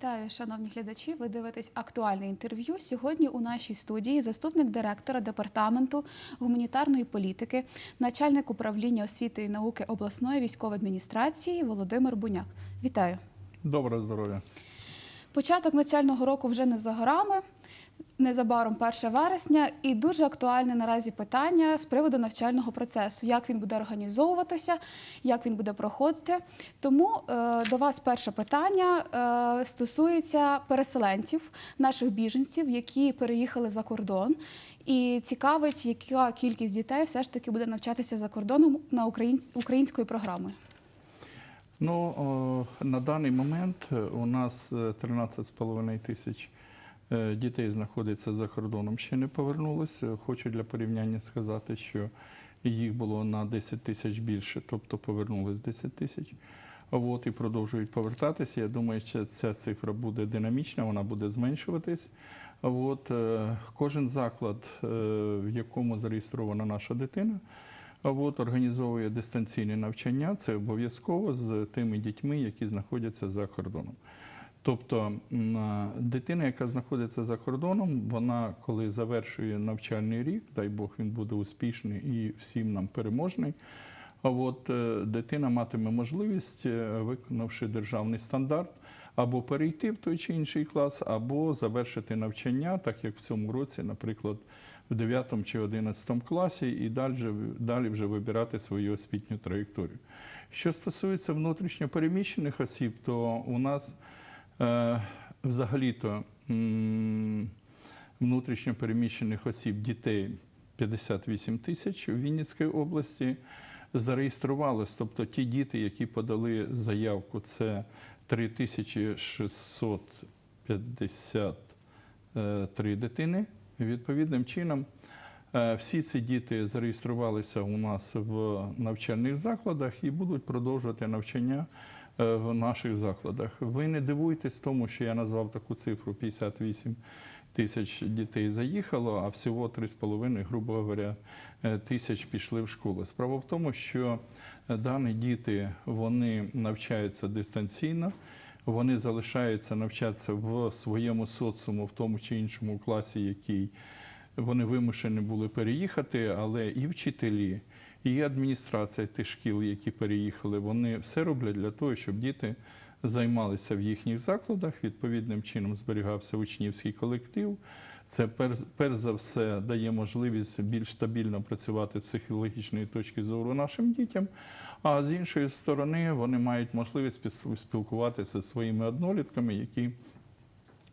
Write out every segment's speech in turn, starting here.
Вітаю, шановні глядачі. Ви дивитесь актуальне інтерв'ю. Сьогодні у нашій студії заступник директора департаменту гуманітарної політики, начальник управління освіти і науки обласної військової адміністрації Володимир Буняк. Вітаю. Доброго здоров'я. Початок навчального року вже не за горами. Незабаром 1 вересня, і дуже актуальне наразі питання з приводу навчального процесу, як він буде організовуватися, як він буде проходити. Тому е, до вас перше питання е, стосується переселенців, наших біженців, які переїхали за кордон. І цікавить, яка кількість дітей все ж таки буде навчатися за кордоном на українсь- українською програмою. Ну, о, на даний момент е, у нас е, 13,5 тисяч е, дітей знаходиться за кордоном, ще не повернулись. Е, Хочу для порівняння сказати, що їх було на 10 тисяч більше, тобто повернулись 10 тисяч. От, і продовжують повертатися. Я думаю, що ця цифра буде динамічна, вона буде зменшуватись. От, е, кожен заклад, е, в якому зареєстрована наша дитина, От організовує дистанційне навчання, це обов'язково з тими дітьми, які знаходяться за кордоном. Тобто дитина, яка знаходиться за кордоном, вона коли завершує навчальний рік, дай Бог він буде успішний і всім нам переможний. А от е, дитина матиме можливість, е, виконавши державний стандарт, або перейти в той чи інший клас, або завершити навчання, так як в цьому році, наприклад, в 9 чи 11 класі, і далі, далі вже вибирати свою освітню траєкторію. Що стосується внутрішньопереміщених осіб, то у нас взагалі-то м, внутрішньопереміщених осіб дітей 58 тисяч в Вінницькій області зареєструвалось. Тобто ті діти, які подали заявку, це 3653 дитини. Відповідним чином, е, всі ці діти зареєструвалися у нас в навчальних закладах і будуть продовжувати навчання е, в наших закладах. Ви не дивуйтесь тому, що я назвав таку цифру 58 тисяч дітей заїхало, а всього 3,5, грубо говоря, е, тисяч пішли в школи. Справа в тому, що е, дані діти вони навчаються дистанційно. Вони залишаються навчатися в своєму соціуму, в тому чи іншому класі, який вони вимушені були переїхати, але і вчителі, і адміністрація тих шкіл, які переїхали, вони все роблять для того, щоб діти займалися в їхніх закладах. Відповідним чином зберігався учнівський колектив. Це перш, за все дає можливість більш стабільно працювати з психологічної точки зору нашим дітям. А з іншої сторони, вони мають можливість спілкуватися зі своїми однолітками, які,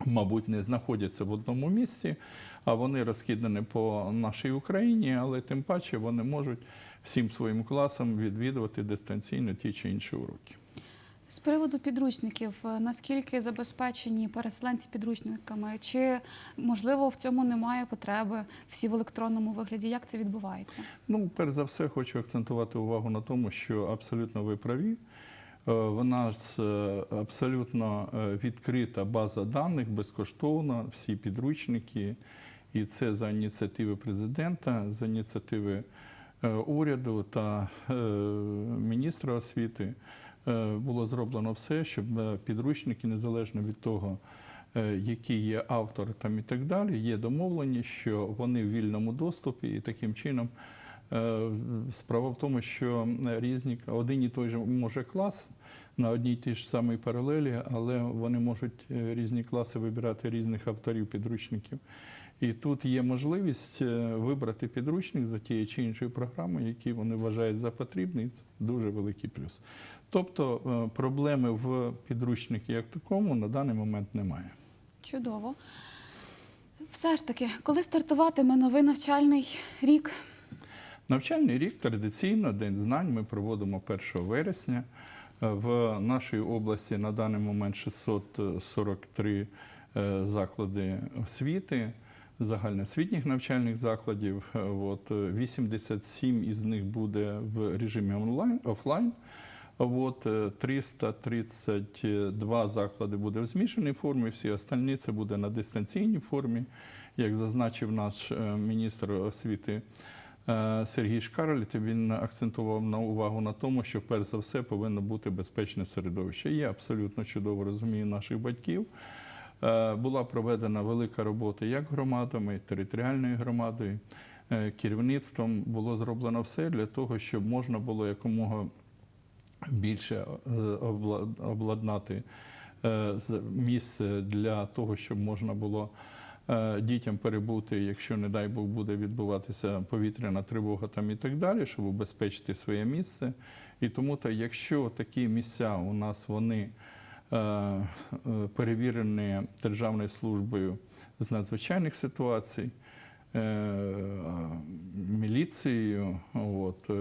мабуть, не знаходяться в одному місці, а вони розкидані по нашій Україні, але тим паче вони можуть всім своїм класам відвідувати дистанційно ті чи інші уроки. З приводу підручників, наскільки забезпечені переселенці підручниками, чи можливо в цьому немає потреби всі в електронному вигляді? Як це відбувається? Ну, перш за все, хочу акцентувати увагу на тому, що абсолютно ви праві. Е, В нас е, абсолютно е, відкрита база даних, безкоштовна, всі підручники, і це за ініціативи президента, за ініціативи уряду та міністра освіти. Було зроблено все, щоб підручники, незалежно від того, який є автор там і так далі, є домовлені, що вони в вільному доступі, і таким чином справа в тому, що різні один і той же може клас на одній тій ж самій паралелі, але вони можуть е, різні класи вибирати різних авторів підручників. І тут є можливість е, вибрати підручник за тією чи іншою програмою, які вони вважають за потрібний. Це дуже великий плюс. Тобто е, проблеми в підручнику як такому на даний момент немає. Чудово. Все ж таки, коли стартуватиме новий навчальний рік? Навчальний рік традиційно День знань ми проводимо 1 вересня. Е, В нашій області на даний момент 643 е, заклади освіти, загальноосвітніх навчальних закладів. Е, От, е, 87 із них буде в режимі офлайн. От, е, 332 заклади буде в змішаній формі, всі остальні це буде на дистанційній формі, як зазначив наш е, міністр освіти е, Сергій Шкарліт, він акцентував на увагу на тому, що перш за все повинно бути безпечне середовище. Я абсолютно чудово розумію наших батьків. Е, Була проведена велика робота як громадами, територіальною громадою, е, керівництвом. Було зроблено все для того, щоб можна було якомога більше е, обладнати е, місце для того, щоб можна було е, дітям перебути, якщо, не дай Бог, буде відбуватися повітряна тривога там і так далі, щоб убезпечити своє місце. І тому, то, якщо такі місця у нас вони е, е, перевірені Державною службою з надзвичайних ситуацій, е, міліцією, от, е,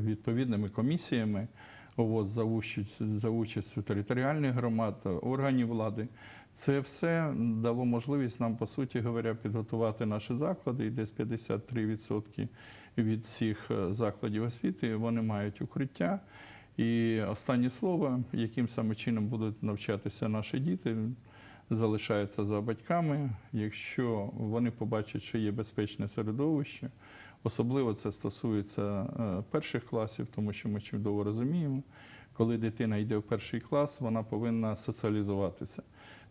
відповідними комісіями, от, за, участь, за участю територіальних громад, органів влади. Це все дало можливість нам, по суті говоря, підготувати наші заклади. І десь 53% від всіх е, закладів освіти вони мають укриття. І останнє слово, яким саме чином будуть навчатися наші діти, залишається за батьками. Якщо вони побачать, що є безпечне середовище, особливо це стосується е, перших класів, тому що ми чудово розуміємо, коли дитина йде в перший клас, вона повинна соціалізуватися.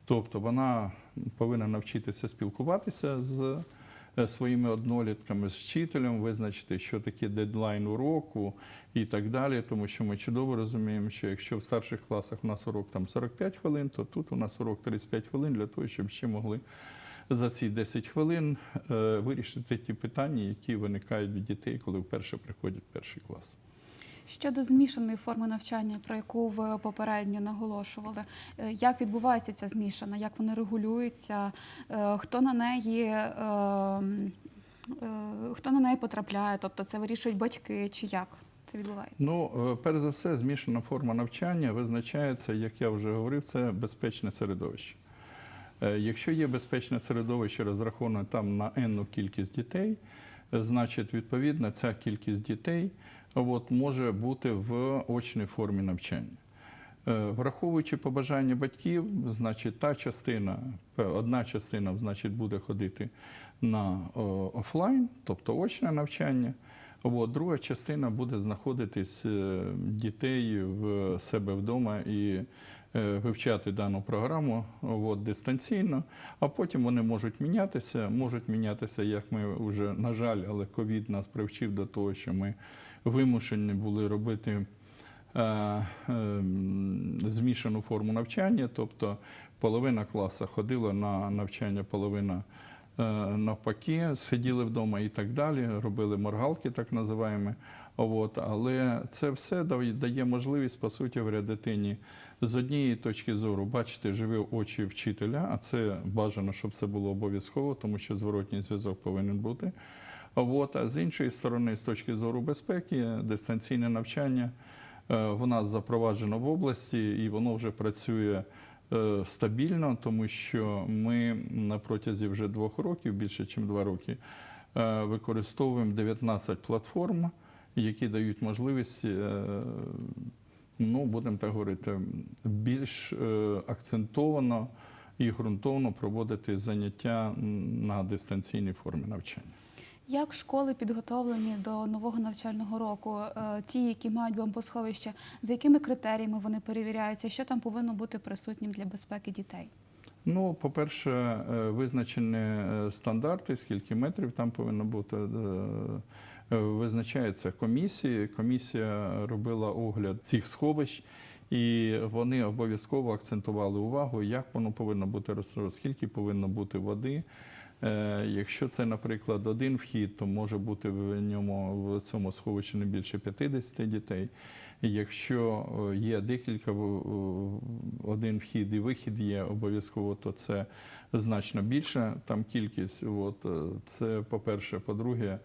Тобто вона повинна навчитися спілкуватися з е, своїми однолітками, з вчителем, визначити, що таке дедлайн уроку і так далі. Тому що ми чудово розуміємо, що якщо в старших класах у нас урок там 45 хвилин, то тут у нас урок 35 хвилин для того, щоб ще могли за ці 10 хвилин е, вирішити ті питання, які виникають від дітей, коли вперше приходять в перший клас. Щодо змішаної форми навчання, про яку ви попередньо наголошували, е, як відбувається ця змішана, як вона регулюється, е, хто на неї. е, Хто на неї потрапляє, тобто це вирішують батьки чи як це відбувається? Ну, перш за все, змішана форма навчання визначається, як я вже говорив, це безпечне середовище. Якщо є безпечне середовище, розраховане там на енну кількість дітей, значить, відповідно, ця кількість дітей от, може бути в очній формі навчання. Е, Враховуючи побажання батьків, значить, та частина, одна частина, значить, буде ходити на офлайн, тобто очне навчання. От, друга частина буде знаходитись е, дітей в себе вдома і е, вивчати дану програму от, дистанційно, а потім вони можуть мінятися. Можуть мінятися, як ми вже, на жаль, але ковід нас привчив до того, що ми вимушені були робити е, е, змішану форму навчання, тобто половина класу ходила на навчання, половина е, навпаки, сиділи вдома і так далі, робили моргалки, так називаємо. От, але це все дає- можливість, по суті, говоря, дитині з однієї точки зору бачити живі очі вчителя, а це бажано, щоб це було обов'язково, тому що зворотній зв'язок повинен бути. От, а з іншої сторони, з точки зору безпеки, дистанційне навчання е, в нас запроваджено в області і воно вже працює е, стабільно, тому що ми на протязі вже двох років, більше ніж два роки, е, використовуємо 19 платформ, які дають можливість, ну, будемо так говорити, більш акцентовано і ґрунтовно проводити заняття на дистанційній формі навчання. Як школи підготовлені до нового навчального року? Е, Ті, які мають бомбосховище, за якими критеріями вони перевіряються? Що там повинно бути присутнім для безпеки дітей? Ну, по-перше, е, визначені е, стандарти, скільки метрів там повинно бути. Визначається комісія. Комісія робила огляд цих сховищ, і вони обов'язково акцентували увагу, як воно повинно бути розташовано, скільки повинно бути води. Е, Якщо це, наприклад, один вхід, то може бути в ньому в цьому сховищі не більше 50 дітей. Якщо е, є декілька один вхід і вихід є обов'язково, то це значно більша там кількість. От е, це по-перше, по-друге, е,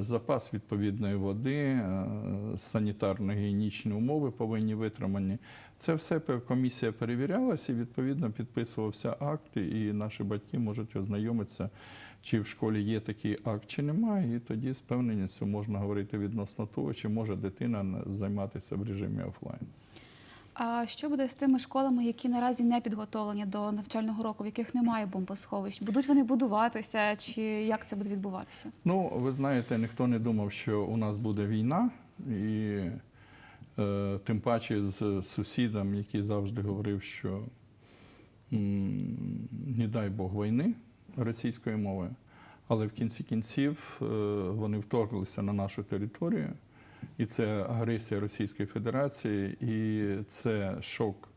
запас відповідної води, е, санітарно-гігієнічні умови повинні витримані. Це все комісія перевірялася і відповідно підписувався акт, і наші батьки можуть ознайомитися, чи в школі є такий акт, чи немає. І тоді з певненістю можна говорити відносно того, чи може дитина займатися в режимі офлайн. А що буде з тими школами, які наразі не підготовлені до навчального року, в яких немає бомбосховищ? Будуть вони будуватися, чи як це буде відбуватися? Ну, ви знаєте, ніхто не думав, що у нас буде війна, і е, тим паче з сусідом, який завжди говорив, що не дай Бог війни російською мовою. Але в кінці кінців е, вони вторглися на нашу територію, і це агресія Російської Федерації, і це шок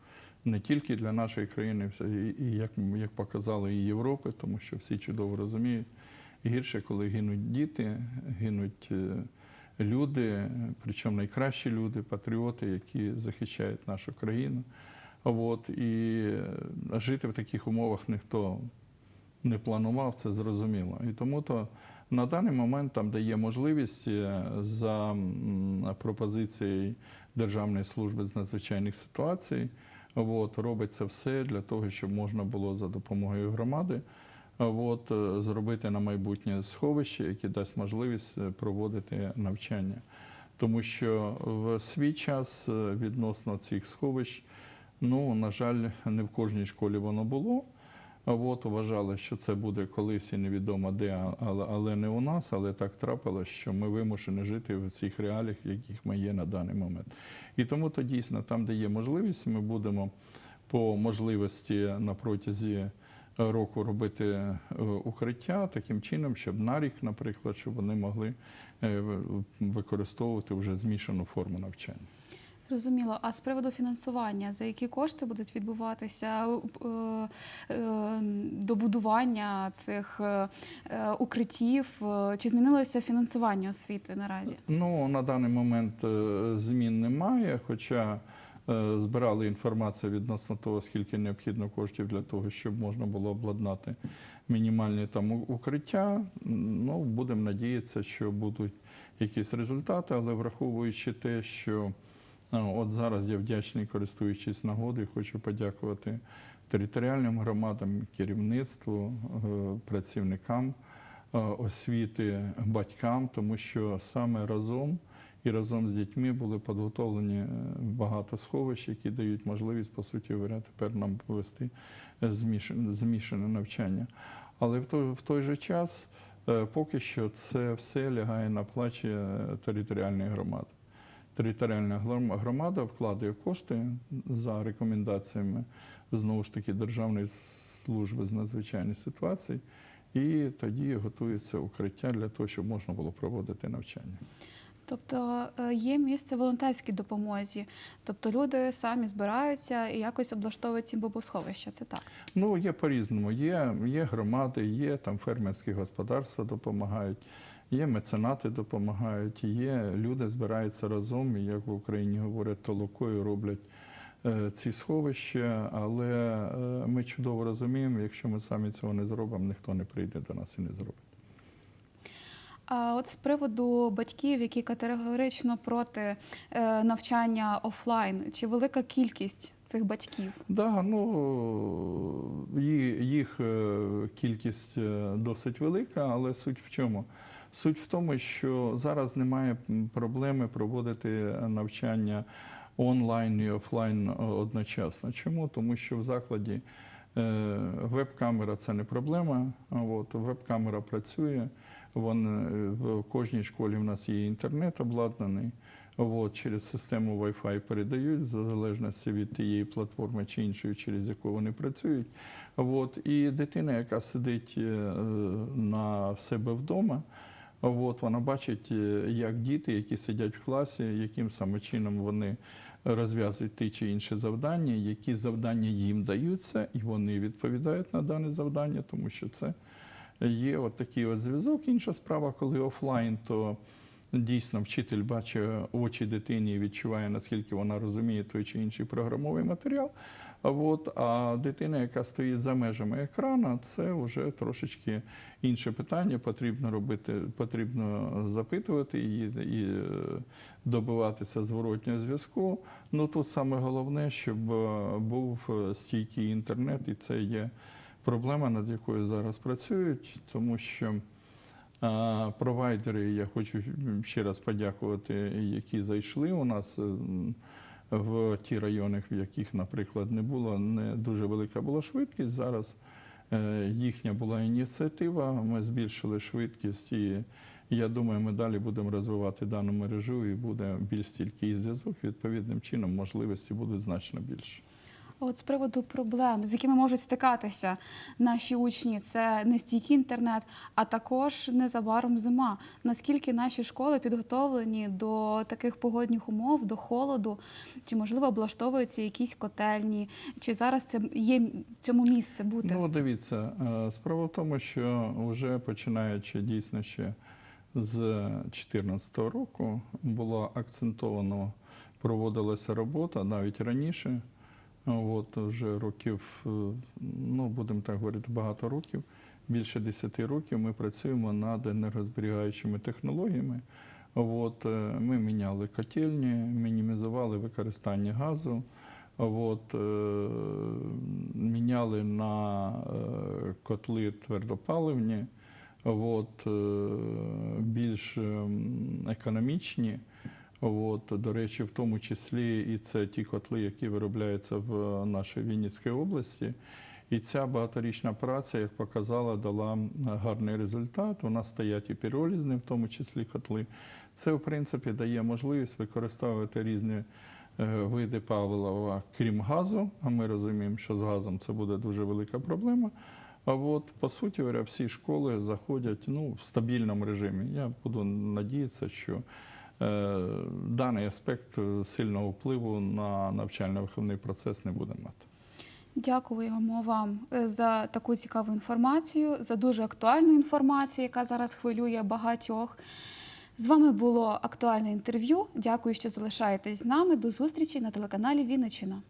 не тільки для нашої країни, і, як, як показали і Європи, тому що всі чудово розуміють. Гірше, коли гинуть діти, гинуть е, люди, причому найкращі люди, патріоти, які захищають нашу країну. От, і е, жити в таких умовах ніхто не планував, це зрозуміло. І тому то на даний момент там дає можливість е, за пропозицією Державної служби з надзвичайних ситуацій. От, робиться все для того, щоб можна було за допомогою громади от, е, зробити на майбутнє сховище, яке дасть можливість е, проводити навчання. Тому що в свій час відносно цих сховищ, ну, на жаль, не в кожній школі воно було. От вважали, що це буде колись і невідомо де, але, але не у нас, але так трапилось, що ми вимушені жити в цих реаліях, яких ми є на даний момент. І тому то дійсно, там, де є можливість, ми будемо по можливості на протязі року робити е, укриття таким чином, щоб на рік, наприклад, щоб вони могли е, використовувати вже змішану форму навчання. Зрозуміло. А з приводу фінансування, за які кошти будуть відбуватися е, е, добудування цих е, укриттів? Чи змінилося фінансування освіти наразі? Ну, на даний момент змін немає, хоча збирали інформацію відносно того, скільки необхідно коштів для того, щоб можна було обладнати мінімальні там укриття. Ну, будемо надіятися, що будуть якісь результати, але враховуючи те, що от зараз я вдячний, користуючись нагодою, хочу подякувати територіальним громадам, керівництву, е, працівникам е, освіти батькам, тому що саме разом і разом з дітьми були підготовлені е, багато сховищ, які дають можливість, по суті говоря, тепер нам провести е, змішане, навчання. Але в той, в той же час поки що це все лягає на плечі е, територіальної громади. Територіальна громада вкладає кошти за рекомендаціями знову ж таки Державної служби з надзвичайних ситуацій, і тоді готується укриття для того, щоб можна було проводити навчання. Тобто е, є місце волонтерській допомозі, тобто люди самі збираються і якось облаштовують ці бомбосховища. Це так. Ну, є по-різному. Є, є громади, є там фермерські господарства допомагають, є меценати допомагають, є люди збираються разом, і як в Україні говорять, толокою роблять е, ці сховища. Але е, ми чудово розуміємо, якщо ми самі цього не зробимо, ніхто не прийде до нас і не зробить. А от з приводу батьків, які категорично проти е, навчання офлайн, чи велика кількість цих батьків? Да, ну їх кількість досить велика, але суть в чому? Суть в тому, що зараз немає проблеми проводити навчання онлайн і офлайн одночасно. Чому? Тому що в закладі е, веб-камера це не проблема. От, веб-камера працює. Е, в кожній школі в нас є інтернет обладнаний. От, через систему Wi-Fi передають, в залежності від тієї платформи чи іншої, через яку вони працюють. От, і дитина, яка сидить е, на себе вдома, от, вона бачить, е, як діти, які сидять в класі, яким саме чином вони розв'язують ті чи інші завдання, які завдання їм даються, і вони відповідають на дане завдання, тому що це є от такий от зв'язок. Інша справа, коли офлайн, то дійсно вчитель бачить очі дитині і відчуває, наскільки вона розуміє той чи інший програмовий матеріал. От, а дитина, яка стоїть за межами екрану, це вже трошечки інше питання. Потрібно робити, потрібно запитувати її і е, добиватися зворотнього зв'язку. Ну тут саме головне, щоб е, був е, стійкий інтернет, і це є проблема, над якою зараз працюють, тому що а, провайдери, я хочу ще раз подякувати, які зайшли у нас. е, в ті райони, в яких, наприклад, не було не дуже велика була швидкість. Зараз е, їхня була ініціатива. Ми збільшили швидкість, і я думаю, ми далі будемо розвивати дану мережу і буде більш стільки зв'язок. Відповідним чином можливості будуть значно більше. От з приводу проблем, з якими можуть стикатися наші учні, це не стійкий інтернет, а також незабаром зима. Наскільки наші школи підготовлені до таких погодних умов, до холоду, чи можливо облаштовуються якісь котельні, чи зараз це є цьому місце бути? Ну, дивіться, е, справа в тому, що вже починаючи дійсно ще з 2014 року було акцентовано, проводилася робота навіть раніше. От вже років, е, ну будемо так говорити, багато років, більше 10 років ми працюємо над енергозберігаючими технологіями. От, е, ми міняли котельні, мінімізували використання газу. От, е, міняли на котли твердопаливні, от, більш економічні. От, до речі, в тому числі і це ті котли, які виробляються в нашій Вінницькій області. І ця багаторічна праця, як показала, дала гарний результат. У нас стоять і піролізни, в тому числі котли. Це, в принципі, дає можливість використовувати різні е, види палива, крім газу. А ми розуміємо, що з газом це буде дуже велика проблема. А от, по суті, всі школи заходять ну, в стабільному режимі. Я буду надіятися, що е, даний аспект е, сильного впливу на навчально-виховний процес не буде мати. Дякуємо вам е, за таку цікаву інформацію, за дуже актуальну інформацію, яка зараз хвилює багатьох. З вами було актуальне інтерв'ю. Дякую, що залишаєтесь з нами. До зустрічі на телеканалі Вінниччина.